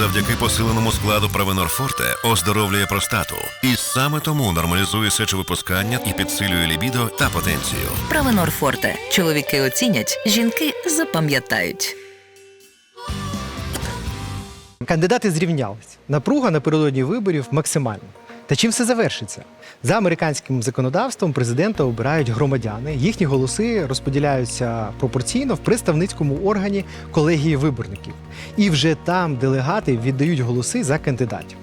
завдяки посиленому складу Правенор Форте оздоровлює простату. І саме тому нормалізує сечовипускання і підсилює лібідо та потенцію. Правенор Форте. Чоловіки оцінять, жінки запам'ятають. Кандидати зрівнялись. Напруга напередодні виборів максимальна. Та чим все завершиться? За американським законодавством президента обирають громадяни. Їхні голоси розподіляються пропорційно в представницькому органі колегії виборників. І вже там делегати віддають голоси за кандидатів.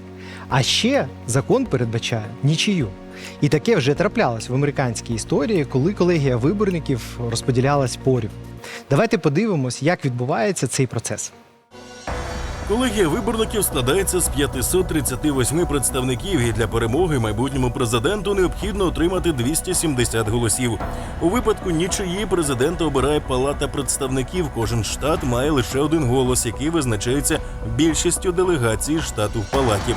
А ще закон передбачає нічию. І таке вже траплялось в американській історії, коли колегія виборників розподілялась порів. Давайте подивимось, як відбувається цей процес. Колегія виборників складається з 538 представників, і для перемоги майбутньому президенту необхідно отримати 270 голосів. У випадку нічиї президента обирає Палата представників. Кожен штат має лише один голос, який визначається більшістю делегацій штату в палаті.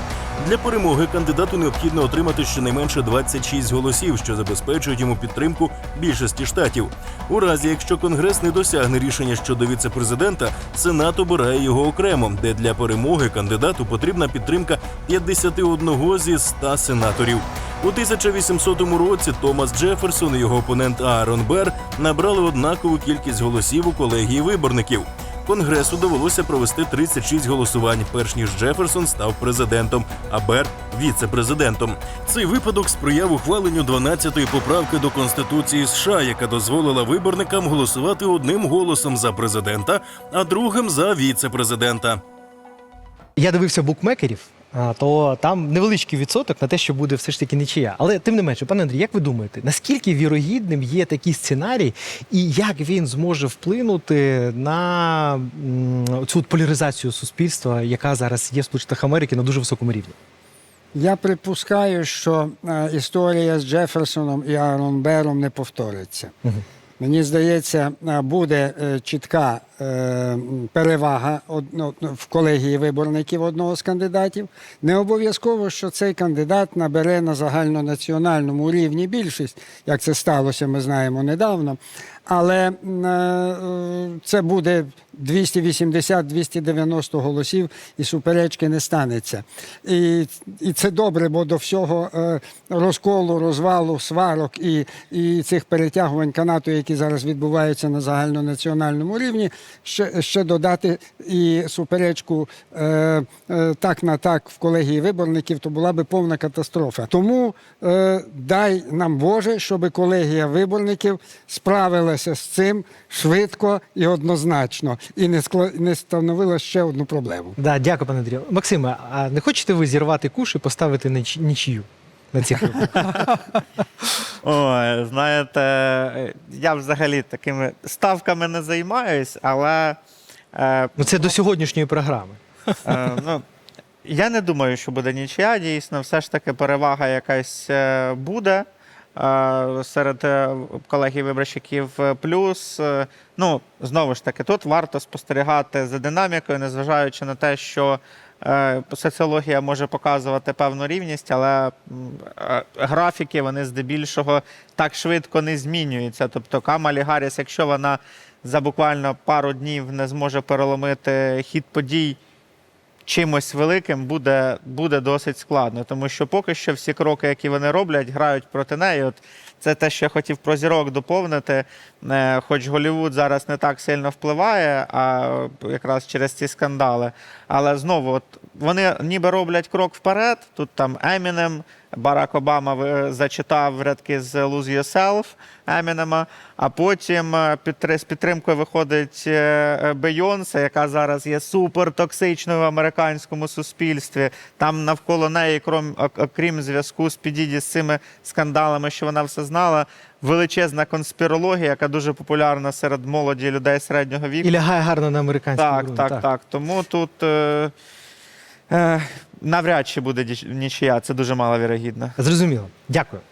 Для перемоги кандидату необхідно отримати щонайменше 26 голосів, що забезпечують йому підтримку більшості штатів. У разі, якщо Конгрес не досягне рішення щодо віце-президента, Сенат обирає його окремо, де для перемоги кандидату потрібна підтримка 51 зі 100 сенаторів. У 1800 році Томас Джеферсон і його опонент Аарон Бер набрали однакову кількість голосів у колегії виборників. Конгресу довелося провести 36 голосувань, перш ніж Джеферсон став президентом, а Бер віце-президентом. Цей випадок сприяв ухваленню 12-ї поправки до Конституції США, яка дозволила виборникам голосувати одним голосом за президента, а другим за віце-президента. Я дивився букмекерів, а, то там невеличкий відсоток на те, що буде все ж таки нічия. Але тим не менше, пане Андрій, як ви думаєте, наскільки вірогідним є такий сценарій, і як він зможе вплинути на цю поляризацію суспільства, яка зараз є в Сполучених Америки на дуже високому рівні? Я припускаю, що е, історія з Джеферсоном і Аарон Бером не повториться. Мені здається, е, буде е, чітка перевага одно- в колегії виборників одного з кандидатів. Не обов'язково, що цей кандидат набере на загальнонаціональному рівні більшість, як це сталося, ми знаємо недавно. Але е, це буде 280-290 голосів, і суперечки не станеться. І, і це добре, бо до всього е, розколу, розвалу, сварок і, і цих перетягувань канату, які зараз відбуваються на загальнонаціональному рівні, ще, ще додати і суперечку е, е, так на так в колегії виборників, то була би повна катастрофа. Тому е, дай нам Боже, щоб колегія виборників справилася з цим швидко і однозначно, і не скла- не становила ще одну проблему. Да, дякую, пане Андрію. Максиме, а не хочете ви зірвати куш і поставити ніч- нічию на цих виборах? Ой, знаєте, я взагалі такими ставками не займаюсь, але е, Ну це до сьогоднішньої програми. е, ну, я не думаю, що буде нічия. Дійсно, все ж таки перевага якась е, буде серед е, колегів виборщиків. Плюс, е, ну, знову ж таки, тут варто спостерігати за динамікою, незважаючи на те, що. е, Соціологія може показувати певну рівність, але е, графіки вони здебільшого так швидко не змінюються. Тобто Камалі Гарріс, якщо вона за буквально пару днів не зможе переломити хід подій чимось великим, буде, буде досить складно. Тому що поки що всі кроки, які вони роблять, грають проти неї. От це те, що я хотів про зірок доповнити. Е, Хоч Голівуд зараз не так сильно впливає, а якраз через ці скандали. Але знову, от вони ніби роблять крок вперед. Тут там Емінем, Барак Обама зачитав рядки з Lose Yourself Емінема, а потім е, з підтримкою виходить е, е, Бейонсе, яка зараз є супертоксичною в американському суспільстві. Там навколо неї, крім, ок- окрім зв'язку з Підіді з цими скандалами, що вона все знала, величезна конспірологія, яка дуже популярна серед молоді людей середнього віку. І лягає гарно на американську Так, ґрунт, так, так, Тому тут е, е, навряд чи буде діч- нічия, це дуже маловірогідно. Зрозуміло. Дякую.